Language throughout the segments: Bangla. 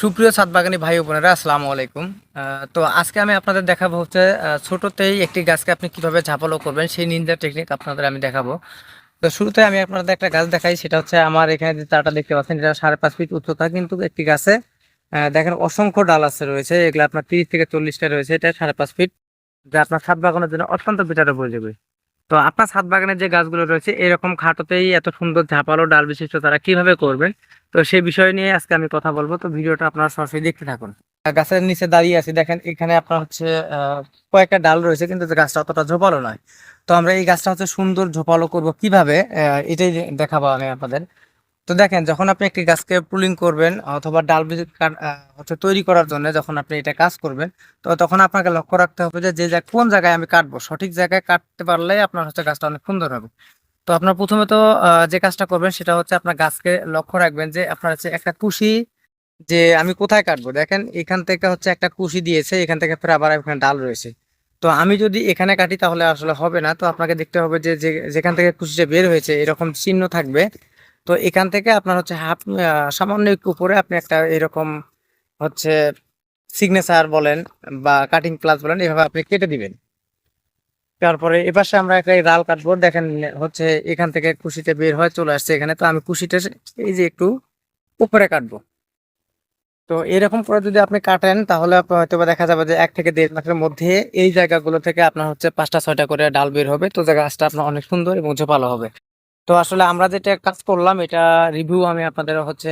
সুপ্রিয় ছাদ বাগানি ভাই বোনেরা, আসসালামু আলাইকুম। তো আজকে আমি আপনাদের দেখাবো হচ্ছে ছোটতেই একটি গাছকে আপনি কীভাবে ঝাপালো করবেন, সেই নিন্দা টেকনিক আপনাদের আমি দেখাবো। তো শুরুতে আমি আপনাদের একটা গাছ দেখাই, সেটা হচ্ছে আমার এখানে যে চারটা দেখতে পাচ্ছেন, এটা সাড়ে পাঁচ ফিট উচ্চতা, কিন্তু একটি গাছে দেখেন অসংখ্য ডাল আছে রয়েছে, এগুলো আপনার তিরিশ থেকে চল্লিশটা রয়েছে, এটা সাড়ে পাঁচ ফিট। যা আপনার ছাদ বাগানের জন্য অত্যন্ত বেটার উপযোগী। তো আপনার ছাদ বাগানের যে গাছগুলো রয়েছে, এরকম খাটোতেই এত সুন্দর ঝাপালো ডাল বিশিষ্ট তারা কীভাবে করবেন? তো সেই বিষয় নিয়ে আজকে আমি কথা বলব। তো ভিডিওটা আপনারা সরাসরি দেখতে থাকুন। গাছের নিচে দাঁড়িয়ে আছি। দেখেন, এখানে আপনার হচ্ছে কয়েকটা ডাল রয়েছে, কিন্তু গাছটা অতটা ঝোপালো নয়। তো আমরা এই গাছটা হচ্ছে সুন্দর ঝোপালো করব। কীভাবে? এটাই দেখাবো আমি আপনাদের। তো দেখেন, যখন আপনি একটি গাছকে পুলিং করবেন অথবা ডাল বীজ হচ্ছে তৈরি করার জন্য যখন আপনি এটা কাজ করবেন, তো তখন আপনাকে লক্ষ্য রাখতে হবে যে যে কোন জায়গায় আমি কাটবো? সঠিক জায়গায় কাটতে পারলে আপনার হচ্ছে গাছটা অনেক সুন্দর হবে। তো আপনার প্রথমে তো যে কাজটা করবেন সেটা হচ্ছে আপনার গাছকে লক্ষ্য রাখবেন যে, আপনার হচ্ছে একটা কুশি যে আমি কোথায় কাটবো? দেখেন, এখান থেকে হচ্ছে একটা কুশি দিয়েছে, এখান থেকে ফের আবার এখানে ডাল রয়েছে। তো আমি যদি এখানে কাটি তাহলে আসলে হবে না। তো আপনাকে দেখতে হবে যে- যেখান থেকে কুশিটা বের হয়েছে, এরকম চিহ্ন থাকবে। তো এখান থেকে আপনার হচ্ছে হাফ সামান্য একটু উপরে আপনি একটা এরকম হচ্ছে সিগনেচার বলেন বা কাটিং প্লাস বলেন, এভাবে আপনি কেটে দিবেন। তারপরে এপাশে আমরা একটা রাল কাটবো, দেখেন হচ্ছে এখান থেকে কুশিটা বের হয়ে চলে আসছে এখানে। তো আমি কুশিটা এই যে একটু উপরে কাটবো। তো এরকম করে যদি আপনি কাটেন, তাহলে হয়তো দেখা যাবে যে এক থেকে দেড় মাসের মধ্যে এই জায়গাগুলো থেকে আপনার হচ্ছে পাঁচটা, ছয়টা করে ডাল বের হবে। তো গাছটা আপনার অনেক সুন্দর এবং ঝোপালো হবে। তো আসলে আমরা যেটা কাজ করলাম, এটা রিভিউ আমি আপনাদের হচ্ছে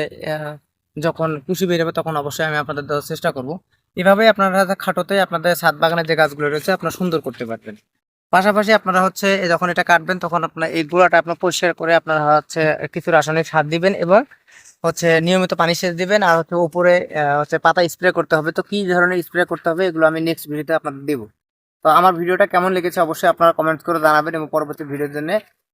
যখন কুশি বের হবে তখন অবশ্যই আমি আপনাদের চেষ্টা করব। এভাবে আপনারা খাটোতে আপনাদের ছাদ বাগানের যে গাছগুলো রয়েছে, আপনারা সুন্দর করতে পারবেন। পাশাপাশি আপনারা হচ্ছে যখন এটা কাটবেন, তখন আপনার এই গোড়াটা আপনার পরিষ্কার করে আপনারা হচ্ছে কিছু রাসায়নিক সার দিবেন এবং হচ্ছে নিয়মিত পানি সেচ দিবেন আর হচ্ছে উপরে হচ্ছে পাতা স্প্রে করতে হবে। তো কি ধরনের স্প্রে করতে হবে, এগুলো আমি নেক্সট ভিডিওতে আপনাদের দেবো। তো আমার ভিডিওটা কেমন লেগেছে অবশ্যই আপনারা কমেন্ট করে জানাবেন এবং পরবর্তী ভিডিওর জন্য